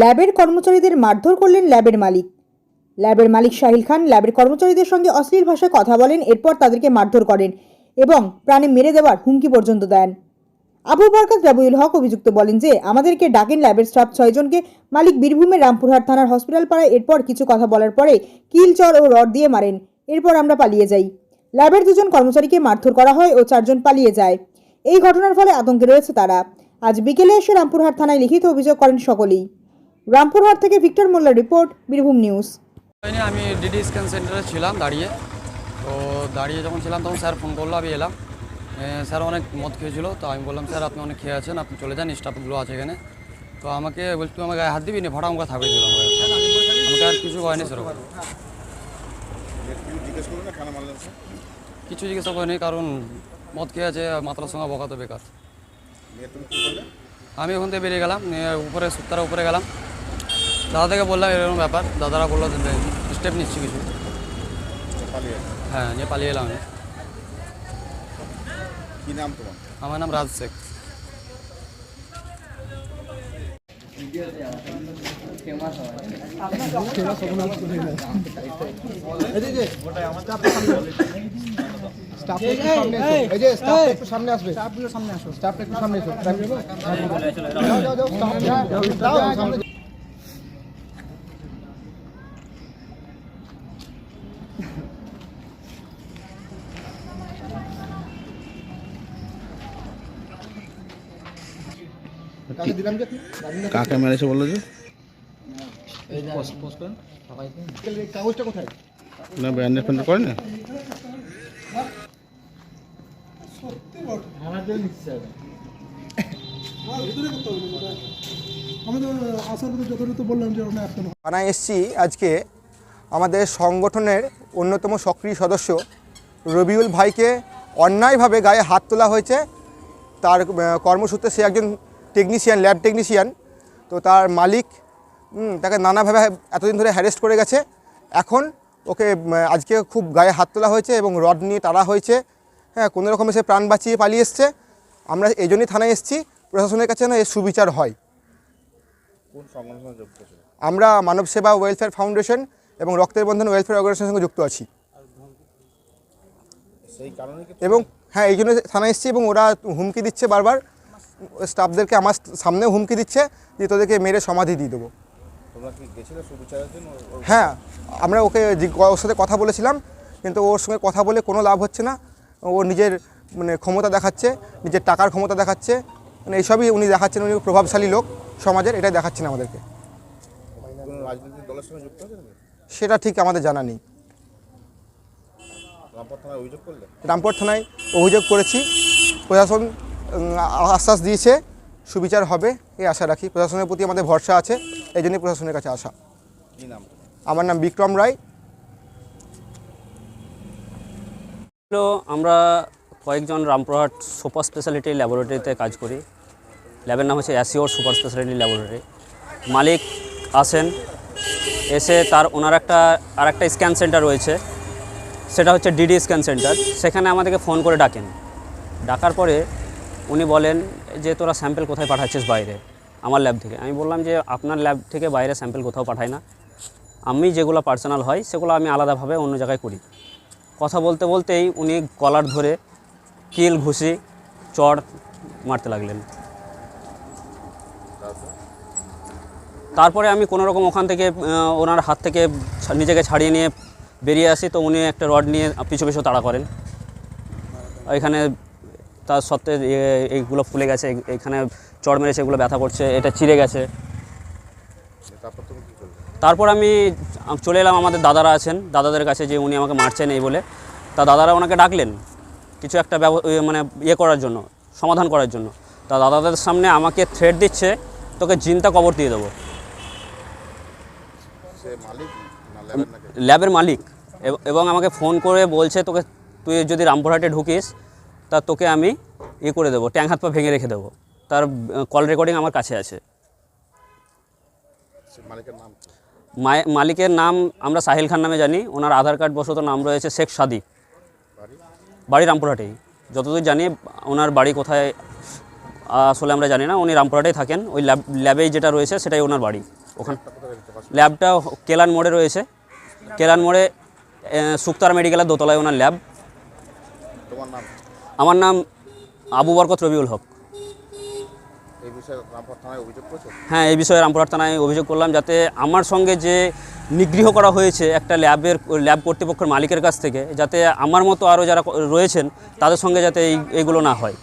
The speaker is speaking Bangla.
ল্যাবের কর্মচারীদের মারধর করলেন ল্যাবের মালিক। ল্যাবের মালিক শাহিল খান ল্যাবের কর্মচারীদের সঙ্গে অশ্লীল ভাষায় কথা বলেন, এরপর তাদেরকে মারধর করেন এবং প্রাণে মেরে দেওয়ার হুমকি পর্যন্ত দেন। আবু বরকাত রাবুল হক অভিযুক্ত বলেন যে, আমাদেরকে ডাকেন ল্যাবের স্টাফ ছয়জনকে মালিক বীরভূমের রামপুরহাট থানার হসপিটাল পাড়ায় এরপর কিছু কথা বলার পরে কিল চর ও রড দিয়ে মারেন। এরপর আমরা পালিয়ে যাই। ল্যাবের দুজন কর্মচারীকে মারধর করা হয় ও চারজন পালিয়ে যায়। এই ঘটনার ফলে আতঙ্কে রয়েছে তারা। আজ বিকেলে এসে রামপুরহাট থানায় লিখিত অভিযোগ করেন সকলেই। রামপুরহাট থেকে ভিক্টর মোল্লার রিপোর্ট, বীরভূম নিউজ। আমি ডিডি স্ক্যান সেন্টারে ছিলাম দাঁড়িয়ে। তো দাঁড়িয়ে যখন ছিলাম তখন স্যার ফোন করল, আমি এলাম। স্যার অনেক মদ খেয়েছিল, তো আমি বললাম, স্যার, আপনি অনেক খেয়ে আছেন, আপনি চলে যান, স্টাফগুলো আছে এখানে। তো আমাকে বলছি আমার গায়ে হাত দিবি নি? ফটা আমাকে থাপিয়ে দিলাম আমাকে। আর কিছু হয়নি সেরকম কিছু জিজ্ঞাসা করিনি, কারণ মদ খেয়ে আছে মাত্রার সঙ্গে বকা তো বেকার। তুমি আমি ওখান থেকে বেরিয়ে গেলাম উপরে, সুতারা উপরে গেলাম। দাদা থেকে বললাম এরকম ব্যাপার দাদারা বলল স্টেপ নিচ্ছি কিছু হ্যাঁ নিয়ে পালিয়ে এলাম আমি কী নাম তোমার আমার নাম রাজ শেখ সামনে আসবে সামনে আসো স্টাফ একটু সামনে কাকে মেরেছে বলল যে এই কাগজটা কোথায়? না ব্যান্ডেজ ফ্যান্ডেজ করে না? থানায় এসছি আজকে আমাদের সংগঠনের অন্যতম সক্রিয় সদস্য রবিউল ভাইকে অন্যায়ভাবে গায়ে হাত তোলা হয়েছে। তার কর্মসূত্রে সে একজন টেকনিশিয়ান ল্যাব টেকনিশিয়ান তো তার মালিক তাকে নানাভাবে এতদিন ধরে হ্যারেস্ট করে গেছে। এখন ওকে আজকে খুব গায়ে হাত তোলা হয়েছে এবং রড নিয়ে টানা হয়েছে। হ্যাঁ কোনো রকমে সে প্রাণ বাঁচিয়ে পালিয়ে এসছে। আমরা এই জন্যই থানায় এসেছি প্রশাসনের কাছে না এর সুবিচার হয়। আমরা মানব সেবা ওয়েলফেয়ার ফাউন্ডেশন এবং রক্তের বন্ধন ওয়েলফেয়ার অর্গানাইজেশনের সঙ্গে যুক্ত আছি। এবং হ্যাঁ এই জন্য থানায় এসেছি এবং ওরা হুমকি দিচ্ছে বারবার। স্টাফদেরকে আমার সামনেও হুমকি দিচ্ছে যে তোদেরকে মেরে সমাধি দিয়ে দেবো। হ্যাঁ আমরা ওকে ওর সাথে কথা বলেছিলাম কিন্তু ওর সঙ্গে কথা বলে কোনো লাভ হচ্ছে না। ও নিজের মানে ক্ষমতা দেখাচ্ছে নিজের টাকার ক্ষমতা দেখাচ্ছে। মানে এইসবই উনি দেখাচ্ছেন উনি প্রভাবশালী লোক সমাজের এটাই দেখাচ্ছেন আমাদেরকে। রাজনৈতিক দলের সঙ্গে যুক্ত? সেটা ঠিক আমাদের জানা নেই। রামপুর থানায় অভিযোগ করেছি। প্রশাসন আশ্বাস দিয়েছে সুবিচার হবে এই আশা রাখি। প্রশাসনের প্রতি আমাদের ভরসা আছে এই জন্যই প্রশাসনের কাছে আসা। কী নাম? তোমার আমার নাম বিক্রম রায়। আমরা কয়েকজন রামপুরহাট সুপার স্পেশালিটি ল্যাবরেটরিতে কাজ করি। ল্যাবের নাম হচ্ছে অ্যাসিওর সুপার স্পেশালিটি ল্যাবরেটরি। মালিক আসেন এসে তার ওনার একটা আর একটা স্ক্যান সেন্টার রয়েছে। সেটা হচ্ছে ডিডি স্ক্যান সেন্টার সেখানে আমাদেরকে ফোন করে ডাকেন। ডাকার পরে উনি বলেন যে, তোরা স্যাম্পেল কোথায় পাঠাচ্ছিস বাইরে? আমার ল্যাব থেকে। আমি বললাম যে, আপনার ল্যাব থেকে বাইরে স্যাম্পেল কোথাও পাঠাই না। আমি যেগুলো পার্সোনাল হয়, সেগুলো আমি আলাদাভাবে অন্য জায়গায় করি। কথা বলতে বলতেই উনি কলার ধরে কিল, ঘুষি, চড় মারতে লাগলেন। তারপরে আমি কোনো রকম ওখান থেকে ওনার হাত থেকে নিজেকে ছাড়িয়ে নিয়ে বেরিয়ে আসি। তো উনি একটা রড নিয়ে পিছু পিছু তাড়া করেন। এখানে তার সত্ত্বে এইগুলো ফুলে গেছে এখানে চড় মেরেছে, এগুলো ব্যথা করছে, এটা চিড়ে গেছে। তারপর আমি চলে এলাম, আমাদের দাদারা আছেন। দাদাদের কাছে যে উনি আমাকে মারছেন এই বলে। তা দাদারা ওনাকে ডাকলেন কিছু একটা মানে ইয়ে করার জন্য, সমাধান করার জন্য। তা দাদাদের সামনে আমাকে থ্রেট দিচ্ছে, তোকে জিনতা কবর দিয়ে দেবো। ল্যাবের মালিক। এবং আমাকে ফোন করে বলছে তোকে তুই যদি রামপুরহাটে ঢুকিস তা তোকে আমি ইয়ে করে দেবো ট্যাং হাত পা ভেঙে রেখে দেবো। তার কল রেকর্ডিং আমার কাছে আছে। মালিকের নাম আমরা সাহিল খান নামে জানি ওনার আধার কার্ড বশত নাম রয়েছে শেখ সাদি বাড়ি? বাড়ি রামপুরহাটেই। যতদূর জানি ওনার বাড়ি কোথায় আসলে আমরা জানি না উনি রামপুরহাটেই থাকেন। ওই ল্যাব ল্যাবেই যেটা রয়েছে সেটাই ওনার বাড়ি। ওখানে। ল্যাবটা কেলান মোড়ে রয়েছে। কেলান মোড়ে সুক্তার মেডিকেলের দোতলায় ওনার ল্যাব। আমার নাম আবু বরকত রবিউল হক। হ্যাঁ এই বিষয়ে রামপুরহাট থানায় অভিযোগ করলাম যাতে আমার সঙ্গে যে নিগৃহ করা হয়েছে একটা ল্যাবের ল্যাব কর্তৃপক্ষের মালিকের কাছ থেকে যাতে আমার মতো আরও যারা রয়েছেন তাদের সঙ্গে যাতে এই এইগুলো না হয়।